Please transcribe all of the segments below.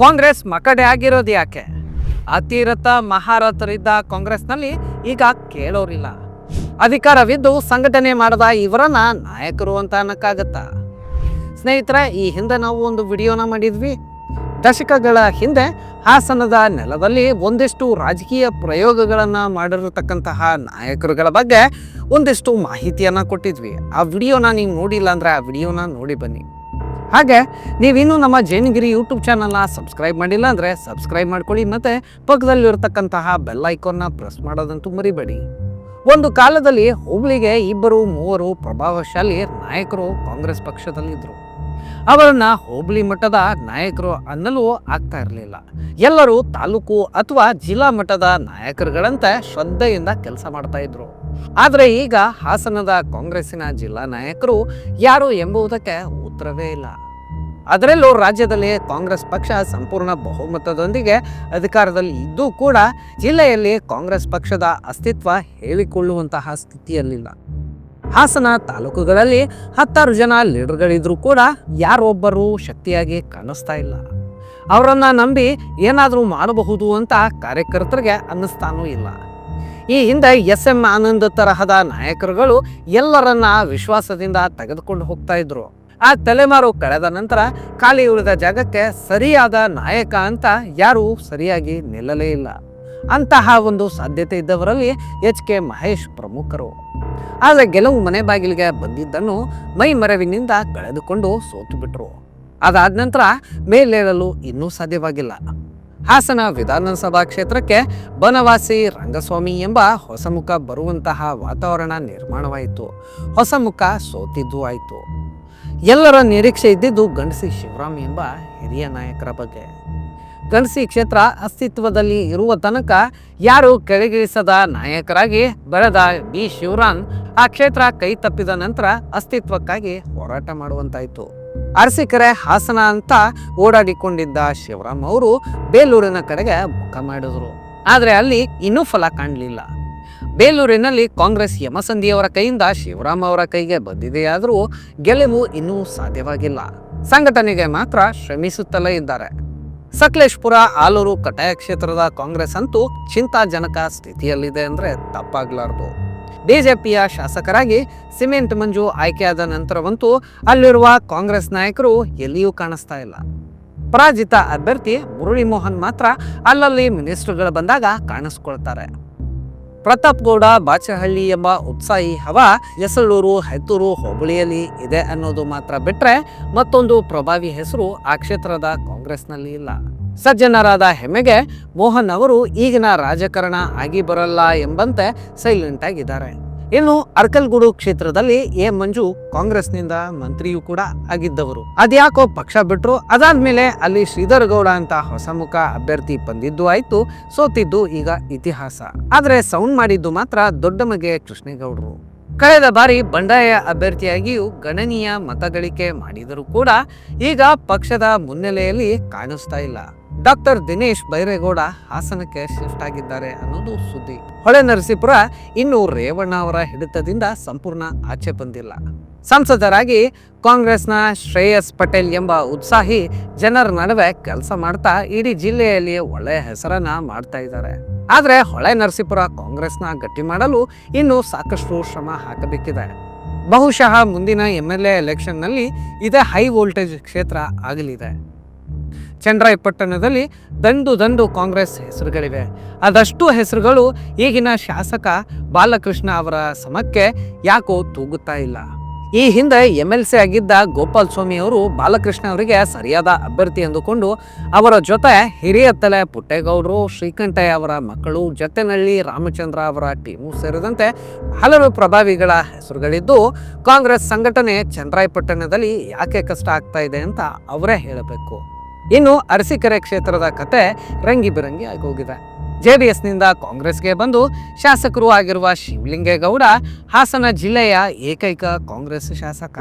ಕಾಂಗ್ರೆಸ್ ಮಕಡೆ ಆಗಿರೋದು ಯಾಕೆ? ಅತಿರಥ ಮಹಾರಥರಿದ್ದ ಕಾಂಗ್ರೆಸ್ನಲ್ಲಿ ಈಗ ಕೇಳೋರಿಲ್ಲ. ಅಧಿಕಾರವಿದ್ದು ಸಂಘಟನೆ ಮಾಡದ ಇವರನ್ನ ನಾಯಕರು ಅಂತ ಅನ್ನಕ್ಕಾಗತ್ತಾ? ಸ್ನೇಹಿತರೆ, ಈ ಹಿಂದೆ ನಾವು ಒಂದು ವಿಡಿಯೋನ ಮಾಡಿದ್ವಿ. ದಶಕಗಳ ಹಿಂದೆ ಹಾಸನದ ನೆಲದಲ್ಲಿ ಒಂದಿಷ್ಟು ರಾಜಕೀಯ ಪ್ರಯೋಗಗಳನ್ನು ಮಾಡಿರತಕ್ಕಂತಹ ನಾಯಕರುಗಳ ಬಗ್ಗೆ ಒಂದಿಷ್ಟು ಮಾಹಿತಿಯನ್ನು ಕೊಟ್ಟಿದ್ವಿ. ಆ ವಿಡಿಯೋನ ನೀವು ನೋಡಿಲ್ಲ ಅಂದರೆ ಆ ವಿಡಿಯೋನ ನೋಡಿ ಬನ್ನಿ. ಹಾಗೆ ನೀವಿನ್ನೂ ನಮ್ಮ ಜೈನಗಿರಿ ಯೂಟ್ಯೂಬ್ ಚಾನಲ್ನ ಸಬ್ಸ್ಕ್ರೈಬ್ ಮಾಡಿಲ್ಲ ಅಂದರೆ ಸಬ್ಸ್ಕ್ರೈಬ್ ಮಾಡ್ಕೊಳ್ಳಿ ಮತ್ತು ಪಕ್ಕದಲ್ಲಿರ್ತಕ್ಕಂತಹ ಬೆಲ್ ಐಕಾನ್ನ ಪ್ರೆಸ್ ಮಾಡೋದಂತೂ ಮರಿಬೇಡಿ ಒಂದು ಕಾಲದಲ್ಲಿ ಹುಬ್ಳಿಗೆ ಇಬ್ಬರು, ಮೂವರು ಪ್ರಭಾವಶಾಲಿ ನಾಯಕರು ಕಾಂಗ್ರೆಸ್ ಪಕ್ಷದಲ್ಲಿದ್ದರು ಅವರನ್ನು ಹೋಬಳಿ ಮಟ್ಟದ ನಾಯಕರು ಅನ್ನಲು ಆಗ್ತಾ ಇರಲಿಲ್ಲ. ಎಲ್ಲರೂ ತಾಲೂಕು ಅಥವಾ ಜಿಲ್ಲಾ ಮಟ್ಟದ ನಾಯಕರುಗಳಂತೆ ಶ್ರದ್ಧೆಯಿಂದ ಕೆಲಸ ಮಾಡ್ತಾ ಇದ್ರು. ಆದರೆ ಈಗ ಹಾಸನದ ಕಾಂಗ್ರೆಸ್ಸಿನ ಜಿಲ್ಲಾ ನಾಯಕರು ಯಾರು ಎಂಬುದಕ್ಕೆ ಉತ್ತರವೇ ಇಲ್ಲ. ಅದರಲ್ಲೂ ರಾಜ್ಯದಲ್ಲಿ ಕಾಂಗ್ರೆಸ್ ಪಕ್ಷ ಸಂಪೂರ್ಣ ಬಹುಮತದೊಂದಿಗೆ ಅಧಿಕಾರದಲ್ಲಿ ಇದ್ದೂ ಕೂಡ ಜಿಲ್ಲೆಯಲ್ಲಿ ಕಾಂಗ್ರೆಸ್ ಪಕ್ಷದ ಅಸ್ತಿತ್ವ ಹೇಳಿಕೊಳ್ಳುವಂತಹ ಸ್ಥಿತಿಯಲ್ಲಿಲ್ಲ. ಹಾಸನ ತಾಲೂಕುಗಳಲ್ಲಿ ಹತ್ತಾರು ಜನ ಲೀಡರ್ಗಳಿದ್ರೂ ಕೂಡ ಯಾರೊಬ್ಬರು ಶಕ್ತಿಯಾಗಿ ಕಾಣಿಸ್ತಾ ಇಲ್ಲ. ಅವರನ್ನು ನಂಬಿ ಏನಾದರೂ ಮಾಡಬಹುದು ಅಂತ ಕಾರ್ಯಕರ್ತರಿಗೆ ಅನ್ನಿಸ್ತಾನೂ ಇಲ್ಲ. ಈ ಹಿಂದೆ ಎಸ್ ಎಂ ಆನಂದ್ ತರಹದ ನಾಯಕರುಗಳು ಎಲ್ಲರನ್ನ ವಿಶ್ವಾಸದಿಂದ ತೆಗೆದುಕೊಂಡು ಹೋಗ್ತಾ ಇದ್ರು. ಆ ತಲೆಮಾರು ಕಳೆದ ನಂತರ ಖಾಲಿ ಉಳಿದ ಜಾಗಕ್ಕೆ ಸರಿಯಾದ ನಾಯಕ ಅಂತ ಯಾರೂ ಸರಿಯಾಗಿ ನಿಲ್ಲಲೇ ಇಲ್ಲ. ಅಂತಹ ಒಂದು ಸಾಧ್ಯತೆ ಇದ್ದವರಲ್ಲಿ ಎಚ್ ಕೆ ಮಹೇಶ್ ಪ್ರಮುಖರು. ಆದರೆ ಗೆಲುವು ಮನೆ ಬಾಗಿಲಿಗೆ ಬಂದಿದ್ದನ್ನು ಮೈ ಮರವಿನಿಂದ ಕಳೆದುಕೊಂಡು ಸೋತು ಬಿಟ್ರು. ಅದಾದ ನಂತರ ಮೇಲೇಳಲು ಇನ್ನೂ ಸಾಧ್ಯವಾಗಿಲ್ಲ. ಹಾಸನ ವಿಧಾನಸಭಾ ಕ್ಷೇತ್ರಕ್ಕೆ ಬನವಾಸಿ ರಂಗಸ್ವಾಮಿ ಎಂಬ ಹೊಸ ಮುಖ ಬರುವಂತಹ ವಾತಾವರಣ ನಿರ್ಮಾಣವಾಯಿತು. ಹೊಸ ಮುಖ ಸೋತಿದ್ದು ಆಯಿತು. ಎಲ್ಲರ ನಿರೀಕ್ಷೆ ಇದ್ದಿದ್ದು ಗಂಡಸಿ ಶಿವರಾಮ್ ಎಂಬ ಹಿರಿಯ ನಾಯಕರ ಬಗ್ಗೆ. ಗಣಸಿ ಕ್ಷೇತ್ರ ಅಸ್ತಿತ್ವದಲ್ಲಿ ಇರುವ ತನಕ ಯಾರು ಕೆಳಗಿಳಿಸದ ನಾಯಕರಾಗಿ ಬರೆದ ಬಿ. ಶಿವರಾಮ್ ಆ ಕ್ಷೇತ್ರ ಕೈ ತಪ್ಪಿದ ನಂತರ ಅಸ್ತಿತ್ವಕ್ಕಾಗಿ ಹೋರಾಟ ಮಾಡುವಂತಾಯಿತು. ಅರಸಿಕೆರೆ ಹಾಸನ ಅಂತ ಓಡಾಡಿಕೊಂಡಿದ್ದ ಶಿವರಾಮ್ ಅವರು ಬೇಲೂರಿನ ಕಡೆಗೆ ಮುಖ ಮಾಡಿದ್ರು. ಆದರೆ ಅಲ್ಲಿ ಇನ್ನೂ ಫಲ ಕಾಣಲಿಲ್ಲ. ಬೇಲೂರಿನಲ್ಲಿ ಕಾಂಗ್ರೆಸ್ ಯಮಸಂಧಿಯವರ ಕೈಯಿಂದ ಶಿವರಾಮ್ ಅವರ ಕೈಗೆ ಬಂದಿದೆಯಾದರೂ ಗೆಲುವು ಇನ್ನೂ ಸಾಧ್ಯವಾಗಿಲ್ಲ. ಸಂಘಟನೆಗೆ ಮಾತ್ರ ಶ್ರಮಿಸುತ್ತಲೇ ಇದ್ದಾರೆ. ಸಕಲೇಶ್ಪುರ ಆಲೂರು ಕಟಾಯ ಕ್ಷೇತ್ರದ ಕಾಂಗ್ರೆಸ್ ಅಂತೂ ಚಿಂತಾಜನಕ ಸ್ಥಿತಿಯಲ್ಲಿದೆ ಅಂದರೆ ತಪ್ಪಾಗಲಾರದು. ಬಿಜೆಪಿಯ ಶಾಸಕರಾಗಿ ಸಿಮೆಂಟ್ ಮಂಜು ಆಯ್ಕೆಯಾದ ನಂತರವಂತೂ ಅಲ್ಲಿರುವ ಕಾಂಗ್ರೆಸ್ ನಾಯಕರು ಎಲ್ಲಿಯೂ ಕಾಣಿಸ್ತಾ ಇಲ್ಲ. ಪರಾಜಿತ ಅಭ್ಯರ್ಥಿ ಮುರಳಿ ಮೋಹನ್ ಮಾತ್ರ ಅಲ್ಲಲ್ಲಿ ಮಿನಿಸ್ಟರ್ಗಳು ಬಂದಾಗ ಕಾಣಿಸ್ಕೊಳ್ತಾರೆ. ಪ್ರತಾಪ್ ಗೌಡ ಬಾಚಹಳ್ಳಿ ಎಂಬ ಉತ್ಸಾಹಿ ಹವ ಯಸಳೂರು ಹೆತ್ತೂರು ಹೋಬಳಿಯಲ್ಲಿ ಇದೆ ಅನ್ನೋದು ಮಾತ್ರ ಬಿಟ್ರೆ ಮತ್ತೊಂದು ಪ್ರಭಾವಿ ಹೆಸರು ಆ ಕ್ಷೇತ್ರದ ಕಾಂಗ್ರೆಸ್ನಲ್ಲಿ ಇಲ್ಲ. ಸಜ್ಜನರಾದ ಹೆಮ್ಮೆಗೆ ಮೋಹನ್ ಅವರು ಈಗಿನ ರಾಜಕಾರಣ ಆಗಿ ಬರಲ್ಲ ಎಂಬಂತೆ ಸೈಲೆಂಟ್ ಆಗಿದ್ದಾರೆ. ಇನ್ನು ಅರ್ಕಲ್ಗೂಡು ಕ್ಷೇತ್ರದಲ್ಲಿ ಎ. ಮಂಜು ಕಾಂಗ್ರೆಸ್ನಿಂದ ಮಂತ್ರಿಯೂ ಕೂಡ ಆಗಿದ್ದವರು. ಅದ್ಯಾಕೋ ಪಕ್ಷ ಬಿಟ್ರು ಅದಾದ್ಮೇಲೆ ಅಲ್ಲಿ ಶ್ರೀಧರ್ ಗೌಡ ಅಂತ ಹೊಸ ಮುಖ ಅಭ್ಯರ್ಥಿ ಬಂದಿದ್ದು ಆಯ್ತು, ಸೋತಿದ್ದು ಈಗ ಇತಿಹಾಸ. ಆದ್ರೆ ಸೌಂಡ್ ಮಾಡಿದ್ದು ಮಾತ್ರ ದೊಡ್ಡ ಮಗೆ ಕೃಷ್ಣೇಗೌಡರು. ಕಳೆದ ಬಾರಿ ಬಂಡಾಯ ಅಭ್ಯರ್ಥಿಯಾಗಿಯೂ ಗಣನೀಯ ಮತಗಳಿಕೆ ಮಾಡಿದರೂ ಕೂಡ ಈಗ ಪಕ್ಷದ ಮುನ್ನೆಲೆಯಲ್ಲಿ ಕಾಣಿಸ್ತಾ ಇಲ್ಲ. ಡಾಕ್ಟರ್ ದಿನೇಶ್ ಬೈರೇಗೌಡ ಹಾಸನಕ್ಕೆ ಶಿಫ್ಟ್ ಆಗಿದ್ದಾರೆ ಅನ್ನೋದು ಸುದ್ದಿ. ಹೊಳೆ ನರಸೀಪುರ ಇನ್ನು ರೇವಣ್ಣ ಅವರ ಹಿಡಿತದಿಂದ ಸಂಪೂರ್ಣ ಆಚೆ ಬಂದಿಲ್ಲ. ಸಂಸದರಾಗಿ ಕಾಂಗ್ರೆಸ್ನ ಶ್ರೇಯಸ್ ಪಟೇಲ್ ಎಂಬ ಉತ್ಸಾಹಿ ಜನರ ನಡುವೆ ಕೆಲಸ ಮಾಡ್ತಾ ಇಡೀ ಜಿಲ್ಲೆಯಲ್ಲಿ ಒಳ್ಳೆಯ ಹೆಸರನ್ನ ಮಾಡ್ತಾ ಇದ್ದಾರೆ. ಆದರೆ ಹೊಳೆ ನರಸೀಪುರ ಕಾಂಗ್ರೆಸ್ನ ಗಟ್ಟಿ ಮಾಡಲು ಇನ್ನೂ ಸಾಕಷ್ಟು ಶ್ರಮ ಹಾಕಬೇಕಿದೆ. ಬಹುಶಃ ಮುಂದಿನ ಎಂ ಎಲ್ ಎ ಎಲೆಕ್ಷನ್ನಲ್ಲಿ ಇದೇ ಹೈ ವೋಲ್ಟೇಜ್ ಕ್ಷೇತ್ರ ಆಗಲಿದೆ. ಚಂದ್ರಾಯಪಟ್ಟಣದಲ್ಲಿ ದಂಡು ದಂಡು ಕಾಂಗ್ರೆಸ್ ಹೆಸರುಗಳಿವೆ. ಅದಷ್ಟು ಹೆಸರುಗಳು ಈಗಿನ ಶಾಸಕ ಬಾಲಕೃಷ್ಣ ಅವರ ಸಮಕ್ಕೆ ಯಾಕೋ ತೂಗುತ್ತಾ ಇಲ್ಲ. ಈ ಹಿಂದೆ ಎಂ ಎಲ್ ಸಿ ಆಗಿದ್ದ ಗೋಪಾಲ್ ಸ್ವಾಮಿ ಅವರು ಬಾಲಕೃಷ್ಣ ಅವರಿಗೆ ಸರಿಯಾದ ಅಭ್ಯರ್ಥಿ ಎಂದುಕೊಂಡು ಅವರ ಜೊತೆ ಹಿರಿಯ ತಲೆ ಪುಟ್ಟೇಗೌಡರು, ಶ್ರೀಕಂಠಯ್ಯ ಅವರ ಮಕ್ಕಳು, ಜತೆನಳ್ಳಿ ರಾಮಚಂದ್ರ ಅವರ ಟೀಮು ಸೇರಿದಂತೆ ಹಲವು ಪ್ರಭಾವಿಗಳ ಹೆಸರುಗಳಿದ್ದು, ಕಾಂಗ್ರೆಸ್ ಸಂಘಟನೆ ಚಂದ್ರಾಯಪಟ್ಟಣದಲ್ಲಿ ಯಾಕೆ ಕಷ್ಟ ಆಗ್ತಾ ಇದೆ ಅಂತ ಅವರೇ ಹೇಳಬೇಕು. ಇನ್ನು ಅರಸೀಕೆರೆ ಕ್ಷೇತ್ರದ ಕತೆ ರಂಗಿ ಬಿರಂಗಿ ಆಗಿ ಹೋಗಿದೆ ಜೆ ಡಿ ಎಸ್ನಿಂದ ಕಾಂಗ್ರೆಸ್ಗೆ ಬಂದು ಶಾಸಕರು ಆಗಿರುವ ಶಿವಲಿಂಗೇಗೌಡ ಹಾಸನ ಜಿಲ್ಲೆಯ ಏಕೈಕ ಕಾಂಗ್ರೆಸ್ ಶಾಸಕ.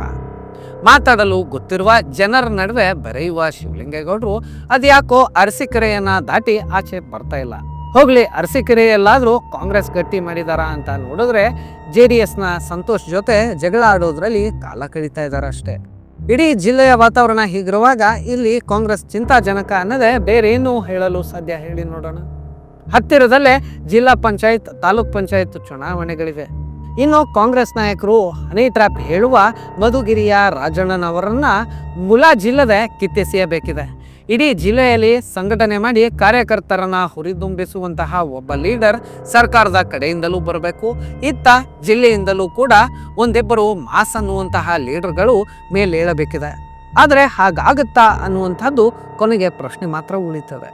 ಮಾತಾಡಲು ಗೊತ್ತಿರುವ ಜನರ ನಡುವೆ ಬೆರೆಯುವ ಶಿವಲಿಂಗೇಗೌಡರು ಅದ್ಯಾಕೋ ಅರಸೀಕೆರೆಯನ್ನ ದಾಟಿ ಆಚೆ ಬರ್ತಾ ಇಲ್ಲ. ಹೋಗ್ಲಿ ಅರಸೀಕೆರೆಯಲ್ಲಾದರೂ ಕಾಂಗ್ರೆಸ್ ಗಟ್ಟಿ ಮಾಡಿದಾರ ಅಂತ ನೋಡಿದ್ರೆ ಜೆ ಡಿ ಎಸ್ನ ಸಂತೋಷ್ ಜೊತೆ ಜಗಳ ಆಡೋದ್ರಲ್ಲಿ ಕಾಲ ಕಳೀತಾ ಇದ್ದಾರೆ ಅಷ್ಟೇ ಇಡೀ ಜಿಲ್ಲೆಯ ವಾತಾವರಣ ಹೀಗಿರುವಾಗ ಇಲ್ಲಿ ಕಾಂಗ್ರೆಸ್ ಚಿಂತಾಜನಕ ಅನ್ನದೇ ಬೇರೇನೂ ಹೇಳಲು ಸಾಧ್ಯ ಹೇಳಿ ನೋಡೋಣ. ಹತ್ತಿರದಲ್ಲೇ ಜಿಲ್ಲಾ ಪಂಚಾಯತ್, ತಾಲೂಕ್ ಪಂಚಾಯತ್ ಚುನಾವಣೆಗಳಿವೆ. ಇನ್ನು ಕಾಂಗ್ರೆಸ್ ನಾಯಕರು ಹನಿ ಟ್ರ್ಯಾಪ್ ಹೇಳುವ ಮಧುಗಿರಿಯ ರಾಜಣ್ಣನವರನ್ನ ಮುಲಾಜಿಲ್ಲದೆ ಕಿತ್ತೆಸೆಯಬೇಕಿದೆ. ಇಡೀ ಜಿಲ್ಲೆಯಲ್ಲಿ ಸಂಘಟನೆ ಮಾಡಿ ಕಾರ್ಯಕರ್ತರನ್ನ ಹುರಿದುಂಬಿಸುವಂತಹ ಒಬ್ಬ ಲೀಡರ್ ಸರ್ಕಾರದ ಕಡೆಯಿಂದಲೂ ಬರಬೇಕು. ಇತ್ತ ಜಿಲ್ಲೆಯಿಂದಲೂ ಕೂಡ ಒಂದಿಬ್ಬರು ಮಾಸ್ ಅನ್ನುವಂತಹ ಲೀಡರ್ಗಳು ಮೇಲೇಳಬೇಕಿದೆ. ಆದರೆ ಹಾಗಾಗುತ್ತಾ ಅನ್ನುವಂಥದ್ದು ಕೊನೆಗೆ ಪ್ರಶ್ನೆ ಮಾತ್ರ ಉಳಿತದೆ.